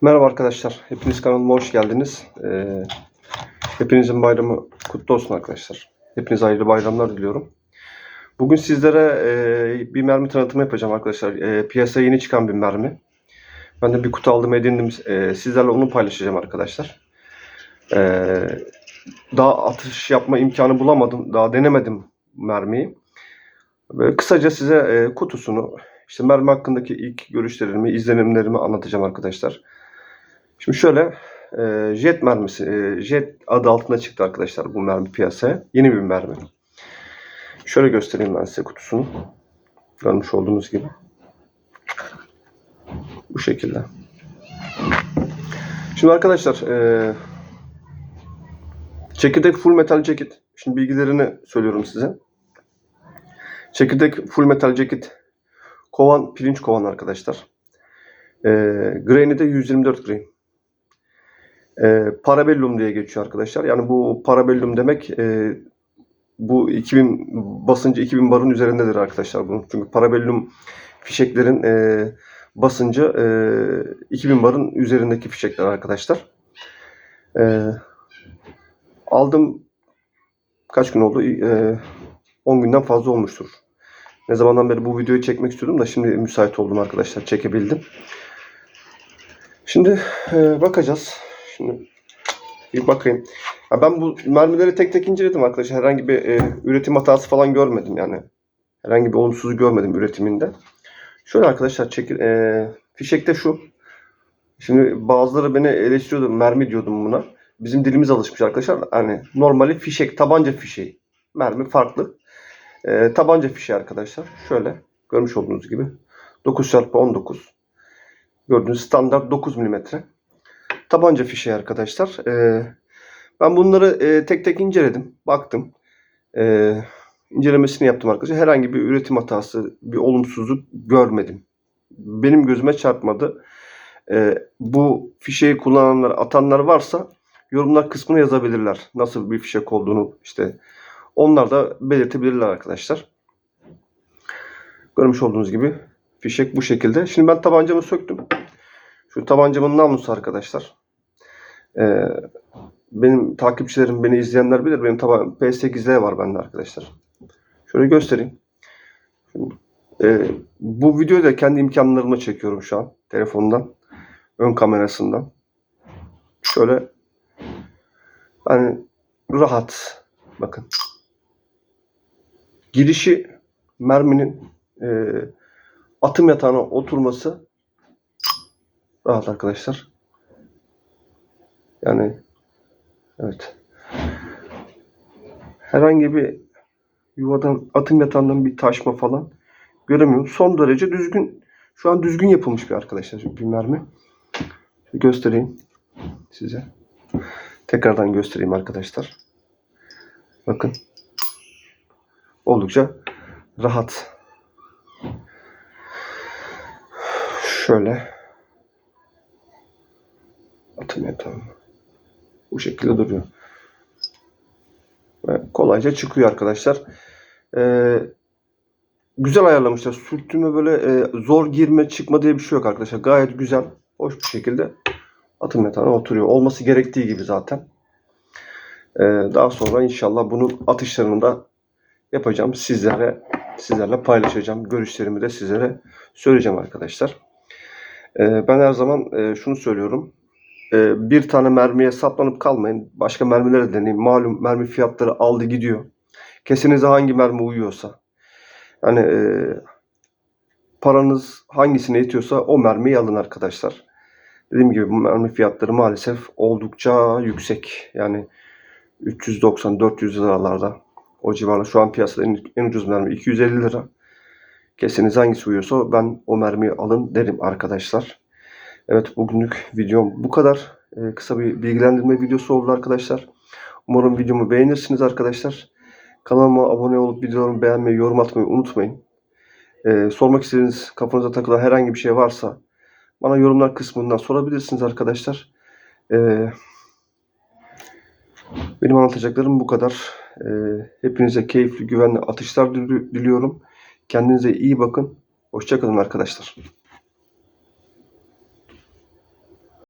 Merhaba arkadaşlar. Hepiniz kanalıma hoş geldiniz. Ee, hepinizin bayramı kutlu olsun arkadaşlar. Hepinize hayırlı bayramlar diliyorum. Bugün sizlere e, bir mermi tanıtımı yapacağım arkadaşlar. E, piyasaya yeni çıkan bir mermi. Ben de bir kutu aldım edindim. E, sizlerle onu paylaşacağım arkadaşlar. E, daha atış yapma imkanı bulamadım. Daha denemedim mermiyi. Böyle kısaca size e, kutusunu, işte mermi hakkındaki ilk görüşlerimi, izlenimlerimi anlatacağım arkadaşlar. Şimdi şöyle e, jet mermisi, e, jet adı altında çıktı arkadaşlar bu mermi piyasaya. Yeni bir mermi. Şöyle göstereyim ben size kutusunu. Görmüş olduğunuz gibi. Bu şekilde. Şimdi arkadaşlar e, çekirdek full metal ceket. Şimdi bilgilerini söylüyorum size. Çekirdek full metal ceket. Kovan, pirinç kovan arkadaşlar. E, grain'i de 124 grain. E, parabellum diye geçiyor arkadaşlar. Yani bu parabellum demek e, bu 2000 basıncı 2000 barın üzerindedir arkadaşlar bunun. Çünkü parabellum fişeklerin e, basıncı e, 2000 barın üzerindeki fişekler arkadaşlar. E, aldım kaç gün oldu? E, 10 günden fazla olmuştur. Ne zamandan beri bu videoyu çekmek istiyordum da şimdi müsait oldum arkadaşlar. Çekebildim. Şimdi e, bakacağız. Şimdi bir bakayım. Ya ben bu mermileri tek tek inceledim arkadaşlar. Herhangi bir e, üretim hatası falan görmedim yani. Herhangi bir olumsuzluk görmedim üretiminde. Şöyle arkadaşlar çekil e, fişekte şu. Şimdi bazıları beni eleştiriyordu. Mermi diyordum buna. Bizim dilimiz alışmış arkadaşlar. Hani normali fişek, tabanca fişeği. Mermi farklı. E, tabanca fişeği arkadaşlar. Şöyle görmüş olduğunuz gibi. 9 x 19. Gördüğünüz standart 9 mm. Tabanca fişeği arkadaşlar. E, ben bunları e, tek tek inceledim. Baktım. E, incelemesini yaptım arkadaşlar. Herhangi bir üretim hatası, bir olumsuzluk görmedim. Benim gözüme çarpmadı. E, bu fişeği kullananlar, atanlar varsa yorumlar kısmına yazabilirler. Nasıl bir fişek olduğunu işte onlar da belirtebilirler arkadaşlar. Görmüş olduğunuz gibi fişek bu şekilde. Şimdi ben tabancamı söktüm. Şu tabancamın namlusu arkadaşlar. Ee, benim takipçilerim, beni izleyenler bilir. Benim taban P8L var bende arkadaşlar. Şöyle göstereyim. Şimdi, e, bu videoyu da kendi imkanlarımla çekiyorum şu an. Telefondan. Ön kamerasından. Şöyle hani rahat. Bakın. Girişi merminin e, atım yatağına oturması rahat arkadaşlar. Yani evet. Herhangi bir yuvadan atım yatağından bir taşma falan göremiyorum. Son derece düzgün şu an düzgün yapılmış bir arkadaşlar bir mermi. Göstereyim size. Tekrardan göstereyim arkadaşlar. Bakın. Oldukça rahat. Şöyle atım yatağım. Bu şekilde duruyor. Ve kolayca çıkıyor arkadaşlar. Ee, güzel ayarlamışlar. Sürtünme böyle e, zor girme çıkma diye bir şey yok arkadaşlar. Gayet güzel. Hoş bir şekilde atım yatağına oturuyor. Olması gerektiği gibi zaten. Ee, daha sonra inşallah bunun atışlarını da yapacağım. Sizlere sizlerle paylaşacağım. Görüşlerimi de sizlere söyleyeceğim arkadaşlar. Ee, ben her zaman e, şunu söylüyorum. Ee, bir tane mermiye saplanıp kalmayın. Başka mermilere deneyin. Malum mermi fiyatları aldı gidiyor. Kesinize hangi mermi uyuyorsa. Yani e, paranız hangisine yetiyorsa o mermiyi alın arkadaşlar. Dediğim gibi mermi fiyatları maalesef oldukça yüksek. Yani 390-400 liralarda o civarda. Şu an piyasada en, en ucuz mermi 250 lira. Kesiniz hangisi uyuyorsa ben o mermiyi alın derim arkadaşlar. Evet bugünlük videom bu kadar. Ee, kısa bir bilgilendirme videosu oldu arkadaşlar. Umarım videomu beğenirsiniz arkadaşlar. Kanalıma abone olup videolarımı beğenmeyi, yorum atmayı unutmayın. Ee, sormak istediğiniz kafanıza takılan herhangi bir şey varsa bana yorumlar kısmından sorabilirsiniz arkadaşlar. Ee, benim anlatacaklarım bu kadar. Ee, hepinize keyifli, güvenli atışlar dili- diliyorum. Kendinize iyi bakın. Hoşçakalın arkadaşlar.